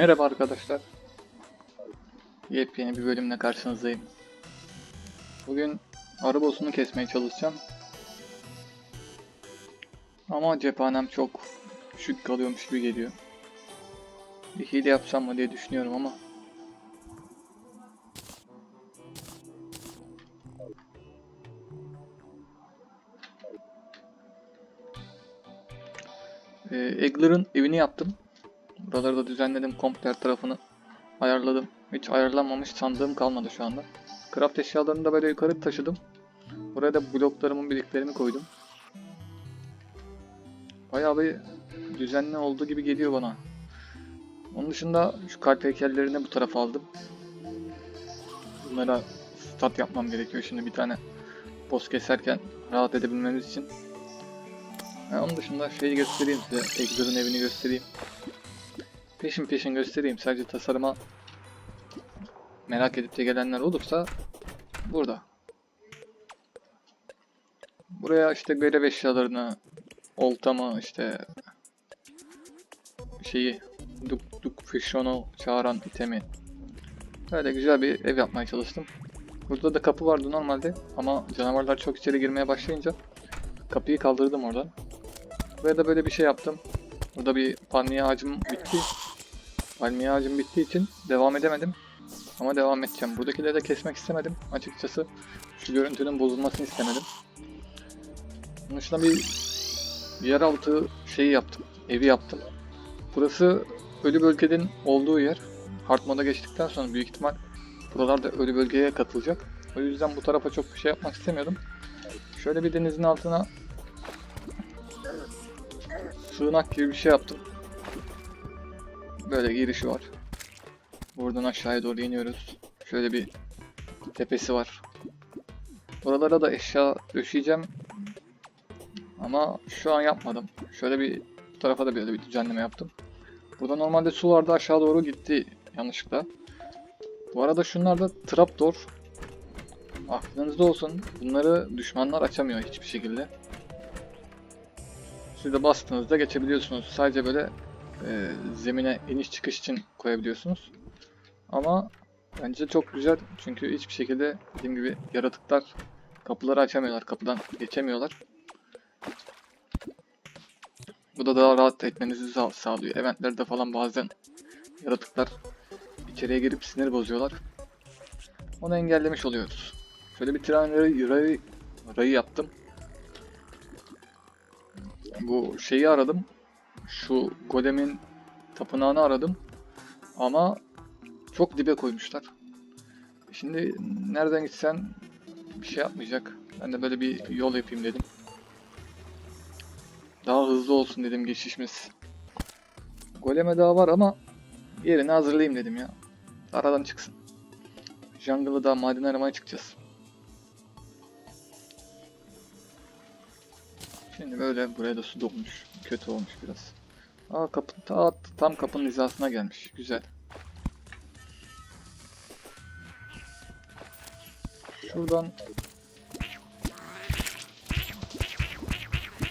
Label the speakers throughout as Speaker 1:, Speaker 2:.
Speaker 1: Merhaba arkadaşlar. Yepyeni bir bölümle karşınızdayım. Bugün arı boss'unu kesmeye çalışacağım. Ama cephanem çok düşük kalıyormuş gibi geliyor. Bir hile yapsam mı diye düşünüyorum ama. Ee, evini yaptım. Buraları da düzenledim. Komple tarafını ayarladım. Hiç ayarlanmamış sandığım kalmadı şu anda. Craft eşyalarını da böyle yukarı taşıdım. Buraya da bloklarımın birliklerimi koydum. Bayağı bir düzenli olduğu gibi geliyor bana. Onun dışında şu kalp heykellerini bu tarafa aldım. Bunlara stat yapmam gerekiyor şimdi bir tane boss keserken rahat edebilmemiz için. Ha, onun dışında şeyi göstereyim size. Egzer'ın evini göstereyim. Peşin peşin göstereyim. Sadece tasarıma merak edip de gelenler olursa burada. Buraya işte görev eşyalarını, oltamı, işte şeyi, Duk Duk Fishon'u çağıran itemi. Böyle güzel bir ev yapmaya çalıştım. Burada da kapı vardı normalde ama canavarlar çok içeri girmeye başlayınca kapıyı kaldırdım oradan. Buraya da böyle bir şey yaptım. Burada bir palmiye ağacım bitti. Palmiye ağacım bittiği için devam edemedim. Ama devam edeceğim. Buradakileri de kesmek istemedim. Açıkçası şu görüntünün bozulmasını istemedim. Bunun dışında bir yeraltı şeyi yaptım. Evi yaptım. Burası ölü bölgenin olduğu yer. Hard moda geçtikten sonra büyük ihtimal buralar da ölü bölgeye katılacak. O yüzden bu tarafa çok bir şey yapmak istemiyordum. Şöyle bir denizin altına sığınak gibi bir şey yaptım. Böyle girişi var. Buradan aşağıya doğru iniyoruz. Şöyle bir tepesi var. Buralara da eşya döşeyeceğim. Ama şu an yapmadım. Şöyle bir bu tarafa da böyle bir düzenleme yaptım. Burada normalde su vardı aşağı doğru gitti yanlışlıkla. Bu arada şunlar da trapdoor. Aklınızda olsun. Bunları düşmanlar açamıyor hiçbir şekilde. Siz de bastığınızda geçebiliyorsunuz. Sadece böyle e, zemine iniş çıkış için koyabiliyorsunuz. Ama bence çok güzel çünkü hiçbir şekilde dediğim gibi yaratıklar kapıları açamıyorlar, kapıdan geçemiyorlar. Bu da daha rahat etmenizi sağ- sağlıyor. Eventlerde falan bazen yaratıklar içeriye girip sinir bozuyorlar. Onu engellemiş oluyoruz. Şöyle bir tren rayı, rayı yaptım. Bu şeyi aradım. Şu golemin tapınağını aradım. Ama çok dibe koymuşlar. Şimdi nereden gitsen bir şey yapmayacak. Ben de böyle bir yol yapayım dedim. Daha hızlı olsun dedim geçişimiz. Goleme daha var ama yerini hazırlayayım dedim ya. Aradan çıksın. Jungle'ı da maden aramaya çıkacağız. Şimdi böyle buraya da su dolmuş. Kötü olmuş biraz. Aa kapı ta, tam kapının hizasına gelmiş. Güzel. Şuradan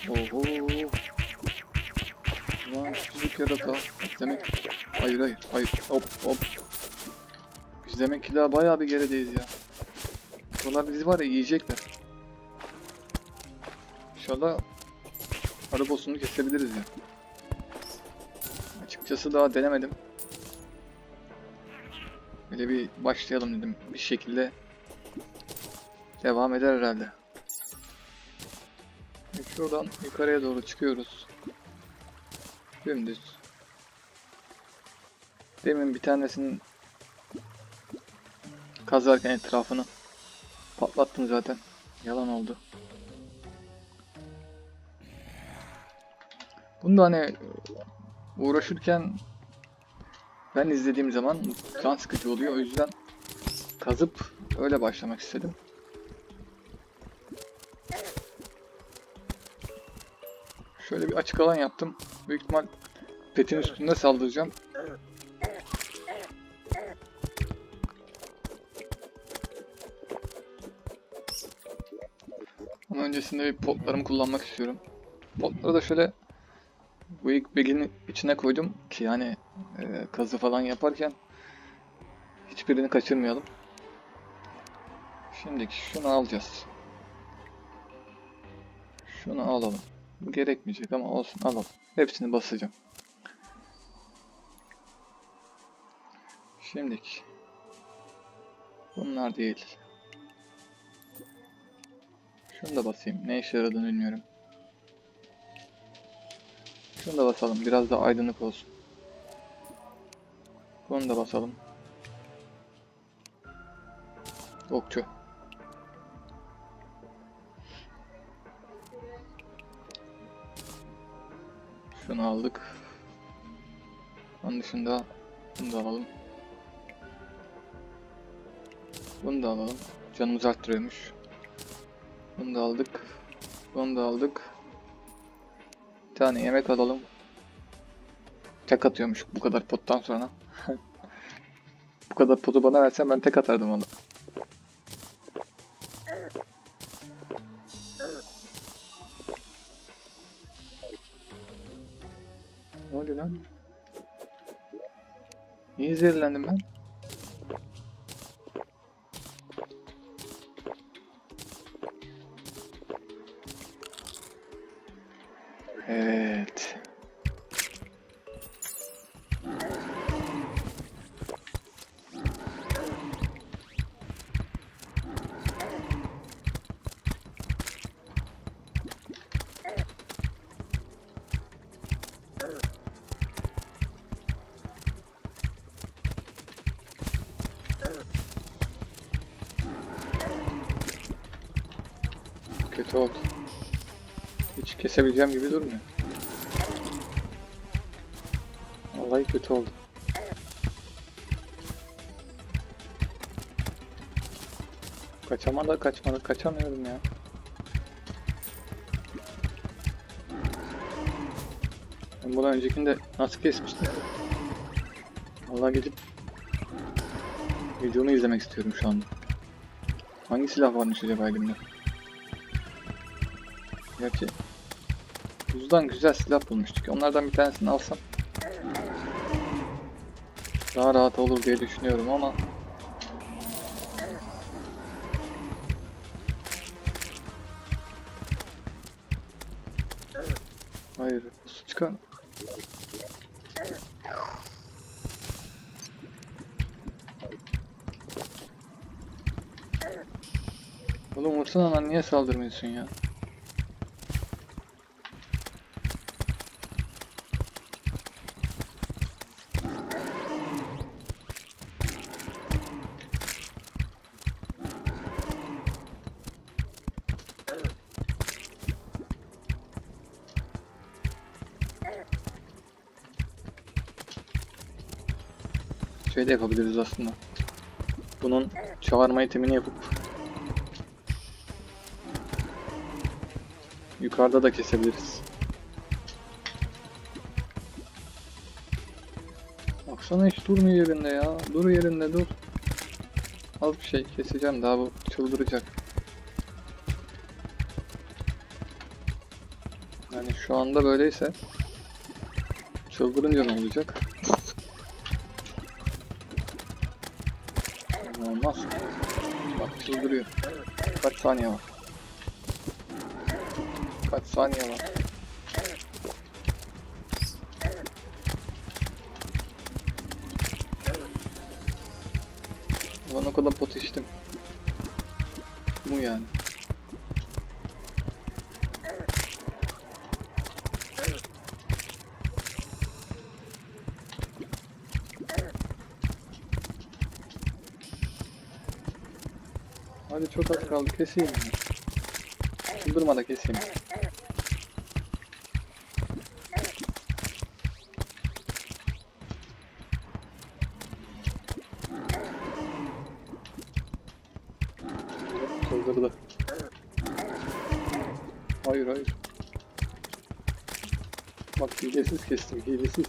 Speaker 1: Oho. Lan küçücük yarata. Demek hayır hayır hayır hop hop. Biz demek ki daha bayağı bir gerideyiz ya. Bunlar bizi var ya yiyecekler. İnşallah arı boss'unu kesebiliriz ya. Açıkçası daha denemedim. Böyle bir başlayalım dedim. Bir şekilde devam eder herhalde. Şuradan yukarıya doğru çıkıyoruz. Dümdüz. Demin bir tanesinin kazarken etrafını patlattım zaten. Yalan oldu. Bunda hani uğraşırken ben izlediğim zaman can sıkıcı oluyor. O yüzden kazıp öyle başlamak istedim. Şöyle bir açık alan yaptım. Büyük ihtimal petin üstünde saldıracağım. Ama öncesinde bir potlarımı kullanmak istiyorum. Potları da şöyle Bu ilk bilginin içine koydum ki yani e, kazı falan yaparken hiçbirini kaçırmayalım. Şimdiki şunu alacağız. Şunu alalım. Gerekmeyecek ama olsun alalım. Hepsini basacağım. Şimdiki. Bunlar değil. Şunu da basayım. Ne işe yaradığını bilmiyorum. Şunu da basalım. Biraz da aydınlık olsun. Bunu da basalım. Okçu. Şunu aldık. Onun dışında bunu da alalım. Bunu da alalım. Canımız arttırıyormuş. Bunu da aldık. Bunu da aldık. Tane yemek alalım. Tek atıyormuş bu kadar pottan sonra. bu kadar potu bana versen ben tek atardım ona. Ne oluyor lan? Niye zehirlendim ben? Kötü oldu. Hiç kesebileceğim gibi durmuyor. Vallahi kötü oldu. Kaçamadı, kaçmadı, kaçamıyorum ya. Ben bundan öncekinde nasıl kesmiştim? Vallahi gidip videonu izlemek istiyorum şu anda. Hangi silah varmış acaba elimde? Gerçi buzdan güzel silah bulmuştuk. Onlardan bir tanesini alsam daha rahat olur diye düşünüyorum ama Hayır, su çıkar. Oğlum vursana niye saldırmıyorsun ya? Şey de yapabiliriz aslında. Bunun çağırma itemini yapıp yukarıda da kesebiliriz. Baksana hiç durmuyor yerinde ya. Dur yerinde dur. Az bir şey keseceğim daha bu çıldıracak. Yani şu anda böyleyse çıldırınca ne olacak? Çıldırıyor. Kaç saniye var? Kaç saniye var? Ulan o kadar pot içtim. Bu yani. Hadi çok az kaldı keseyim. Çıldırma da keseyim. Çıldırdı. Hayır hayır. Bak hilesiz kestim hilesiz.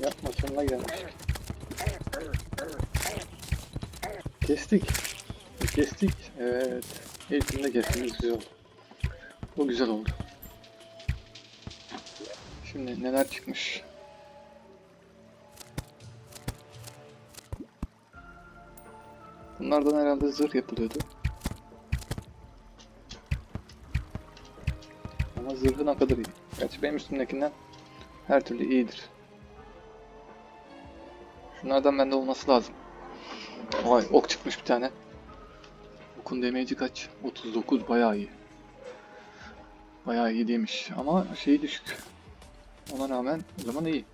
Speaker 1: Yapma sonuna gelmiş. Kestik. Kestik. Evet. İlkinde kestiğimiz güzel oldu. Bu güzel oldu. Şimdi neler çıkmış? Bunlardan herhalde zırh yapılıyordu. Ama zırhı ne kadar iyi. Gerçi benim üstümdekinden her türlü iyidir. Şunlardan bende olması lazım. Vay ok çıkmış bir tane. Okun damage'i kaç? 39 bayağı iyi. Bayağı iyi demiş ama şeyi düşük. Ona rağmen o zaman iyi.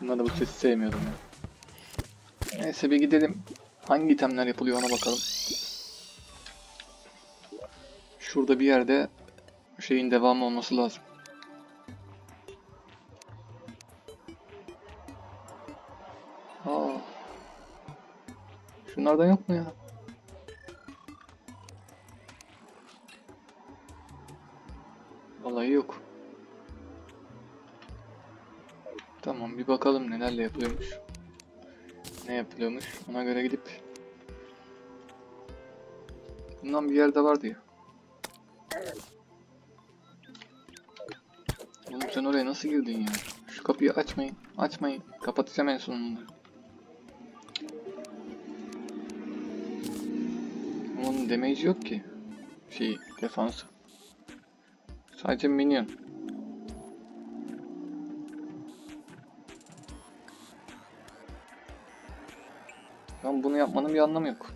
Speaker 1: Bunlar da bu sesi sevmiyordum ya. Neyse bir gidelim. Hangi itemler yapılıyor ona bakalım. Şurada bir yerde şeyin devamı olması lazım. Aa. Şunlardan yok mu ya? Vallahi yok. Tamam bir bakalım nelerle yapılıyormuş. Ne yapılıyormuş ona göre gidip. Bundan bir yerde vardı ya. Oğlum sen oraya nasıl girdin ya? Şu kapıyı açmayın. Açmayın. Kapatacağım en sonunda. Onun damage yok ki. Şey defansı. Sadece minyon. Ben bunu yapmanın bir anlamı yok.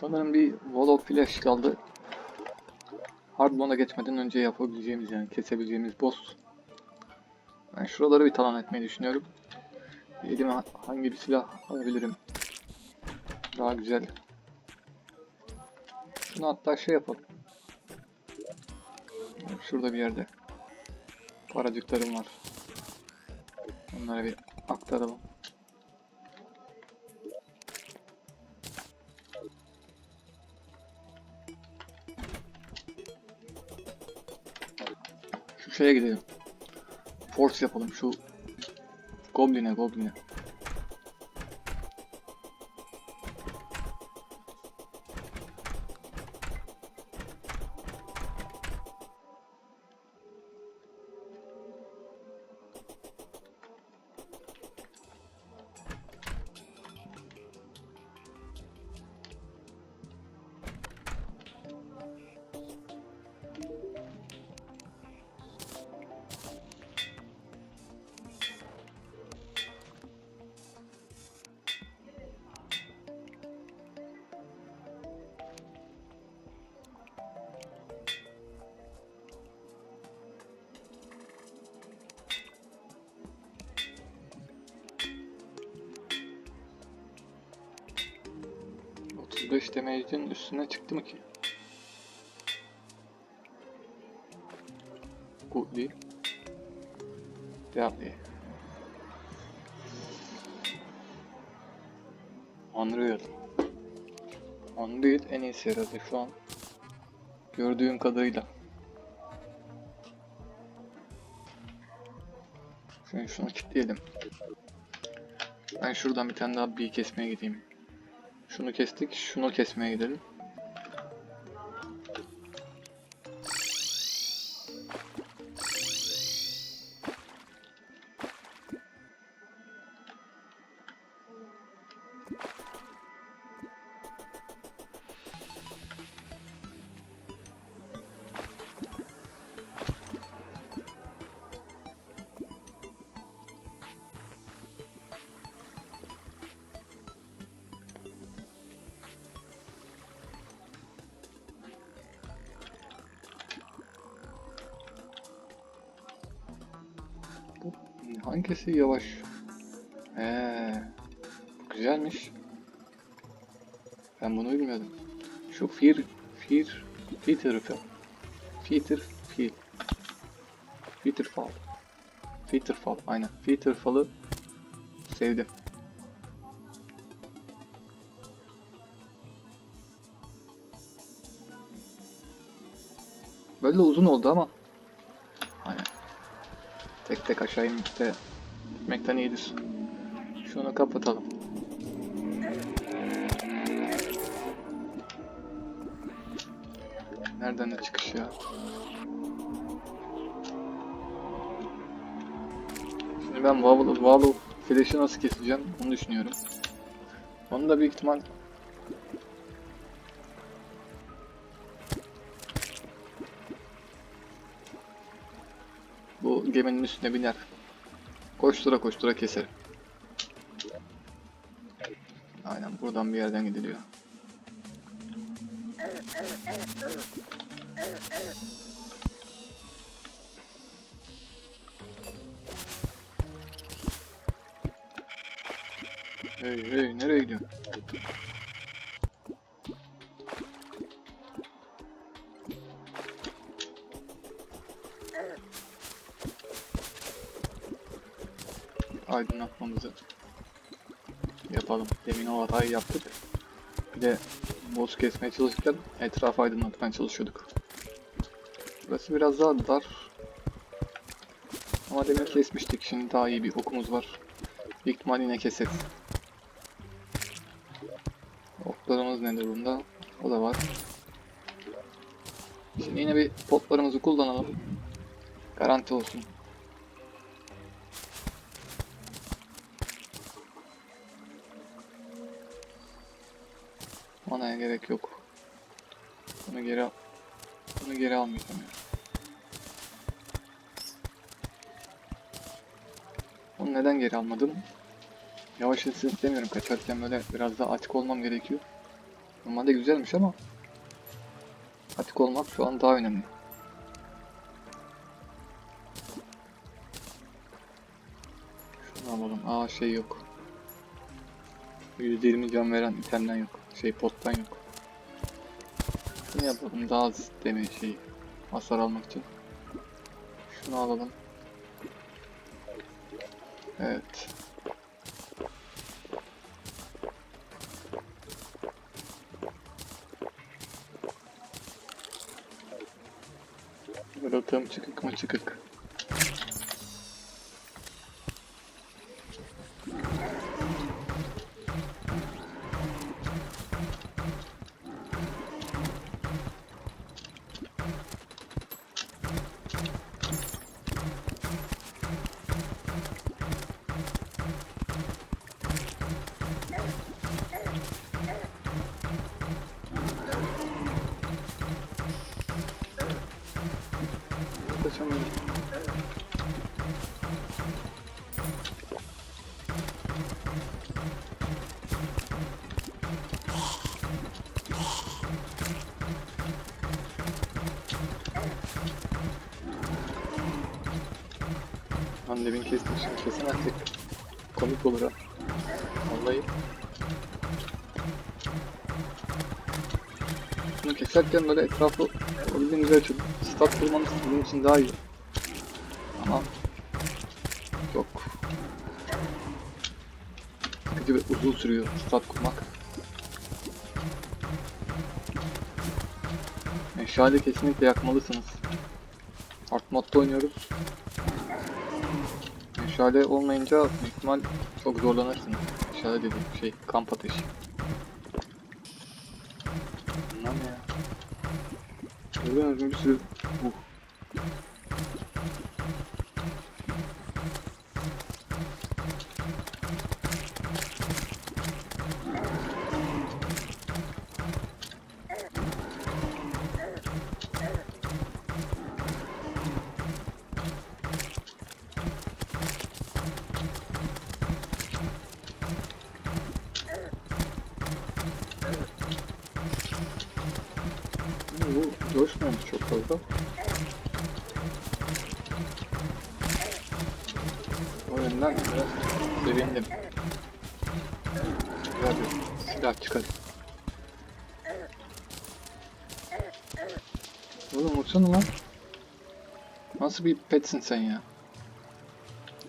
Speaker 1: Sanırım bir wall of flash kaldı. Hard mode'a geçmeden önce yapabileceğimiz yani kesebileceğimiz boss. Ben şuraları bir talan etmeyi düşünüyorum. Elime ha- hangi bir silah alabilirim? Daha güzel. Şunu hatta şey yapalım. Şurada bir yerde. Paracıklarım var. Onları bir aktaralım. Şu şeye gidelim. Force yapalım şu Goblin'e Goblin'e. Otuz beş damage'in üstüne çıktı mı ki? Goodly. Deadly. Unreal. Unreal en iyisi herhalde şu an. Gördüğüm kadarıyla. Şimdi şunu kilitleyelim. Ben şuradan bir tane daha bir kesmeye gideyim. Şunu kestik. Şunu kesmeye gidelim. Hangisi yavaş? Ee, güzelmiş. Ben bunu bilmiyordum. Şu Fear, Fear, Peterfall. Peter, Feel. Peterfall. Peterfall, aynen. Peterfall'ı sevdim. Böyle uzun oldu ama. Tek tek aşağı de gitmekten iyidir. Şunu kapatalım. Nereden de çıkış ya? Şimdi ben Wobble, Wobble Flash'ı nasıl keseceğim onu düşünüyorum. Onu da büyük ihtimal bu geminin üstüne biner. Koştura koştura keserim. Aynen buradan bir yerden gidiliyor. Hey hey nereye gidiyorsun? Aydınlatmamızı yapalım. Demin o hatayı yaptık. Bir de boss kesmeye çalışırken etrafı aydınlatmaya çalışıyorduk. Burası biraz daha dar. Ama demin kesmiştik. Şimdi daha iyi bir okumuz var. Büyük ihtimal yine keseriz. Oklarımız ne durumda? O da var. Şimdi yine bir potlarımızı kullanalım. Garanti olsun. Manaya gerek yok. Bunu geri al. Bunu geri almayacağım ya. Onu neden geri almadım? Yavaş hızlı istemiyorum. Kaçarken böyle biraz daha açık olmam gerekiyor. Normalde güzelmiş ama açık olmak şu an daha önemli. Şunu alalım. Aa şey yok. %20 can veren itemden yok. Şey pottan yok. Şunu yapalım daha az deme şey hasar almak için. Şunu alalım. Evet. Rotam çıkık mı çıkık. Lan demin kestim şimdi kesin artık. Komik olur ha. Vallahi. Bunu keserken böyle etrafı olabildiğince açıp stat kurmanız sizin için daha iyi. Ama çok sıkıcı ve uzun sürüyor stat kurmak. Meşale kesinlikle yakmalısınız. Art modda oynuyoruz. Meşale olmayınca ihtimal çok zorlanırsınız. Meşale dediğim şey kamp ateşi. Bunlar ne ya? Gibi bir sürü... Vursana lan. Nasıl bir petsin sen ya?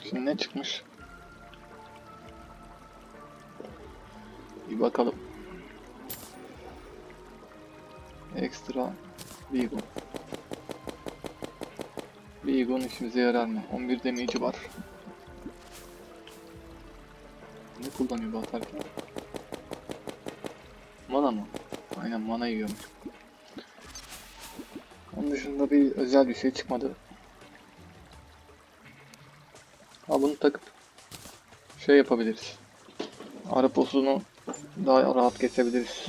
Speaker 1: Şimdi ne çıkmış? Bir bakalım. Ekstra Beagle. Beagle'ın işimize yarar mı? 11 damage'i var. Ne kullanıyor bu atarken? Mana mı? Aynen mana yiyormuş. Dışında bir özel bir şey çıkmadı. Ha bunu takıp şey yapabiliriz. Ara posunu daha rahat kesebiliriz.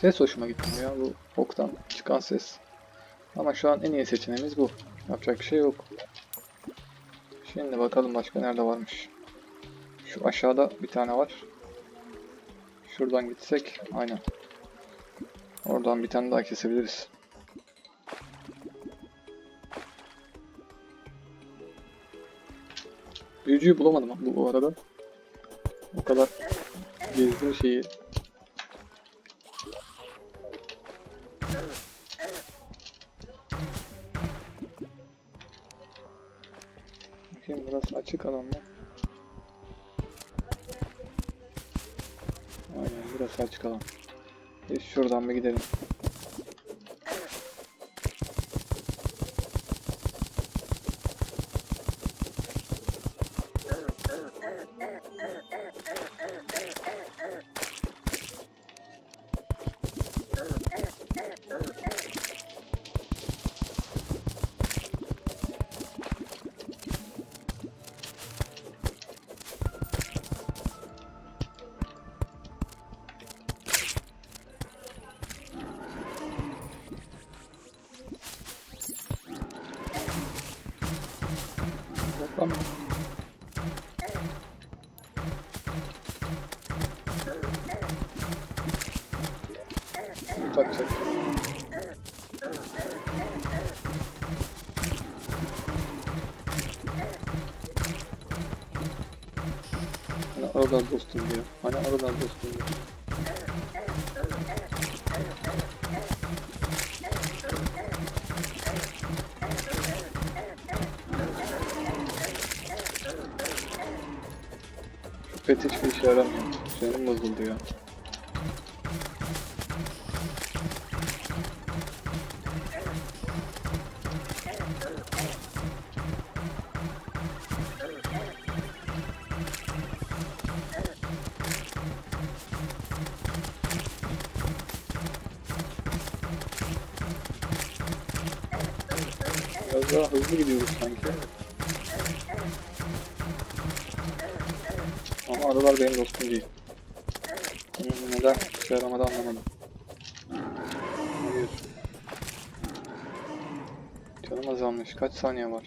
Speaker 1: Ses hoşuma gitti ya bu oktan çıkan ses. Ama şu an en iyi seçeneğimiz bu. Yapacak bir şey yok. Şimdi bakalım başka nerede varmış. Şu aşağıda bir tane var. Şuradan gitsek aynen. Oradan bir tane daha kesebiliriz. Büyücüyü bulamadım bu, arada. O kadar gezdim şeyi. Bakayım burası açık alan mı? Aynen burası açık alan. Biz şuradan bir gidelim. Oradan dostum diyor. Hani oradan dostum diyor. Pet hiçbir işe yaramıyor. Canım bozuldu ya. Saniye var?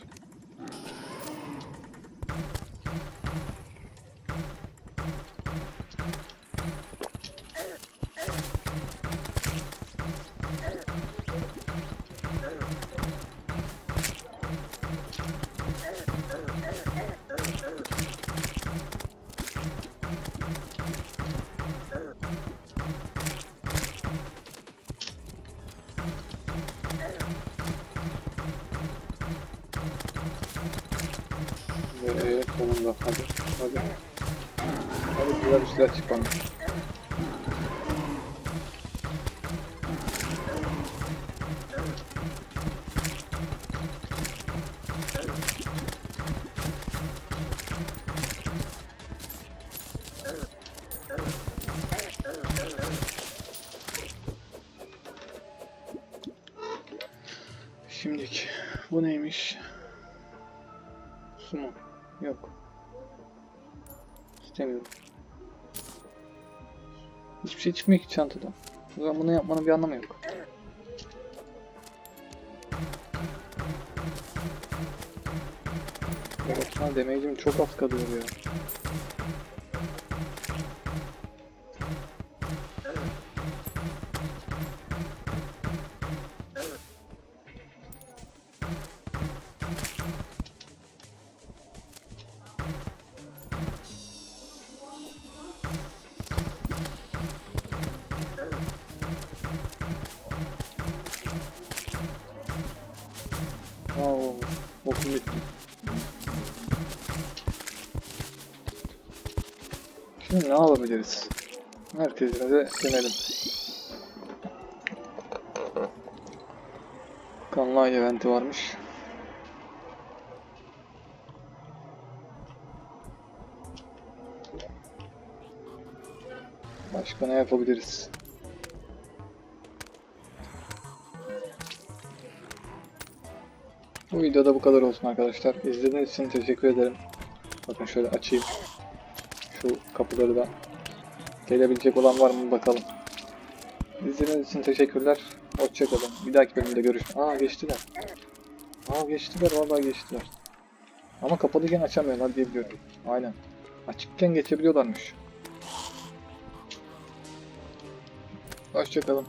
Speaker 1: Hadi. Hadi. Hadi güzel bir şeyler çık bana. Şimdilik bu neymiş? Su mu? Yok. İstemiyorum. Hiçbir şey çıkmıyor ki çantadan. O zaman bunu yapmanın bir anlamı yok. Ha damage'im çok az kalıyor ya. Ne yapabiliriz? Merkezimize dönelim. Kanlı eventi varmış. Başka ne yapabiliriz? Bu videoda bu kadar olsun arkadaşlar. İzlediğiniz için teşekkür ederim. Bakın şöyle açayım. Şu kapıları da gelebilecek olan var mı bakalım. İzlediğiniz için teşekkürler. Hoşçakalın. Bir dahaki bölümde görüşürüz. Aa geçtiler. Aa geçtiler vallahi geçtiler. Ama kapalıyken açamıyorlar diye biliyorum. Aynen. Açıkken geçebiliyorlarmış. Hoşçakalın.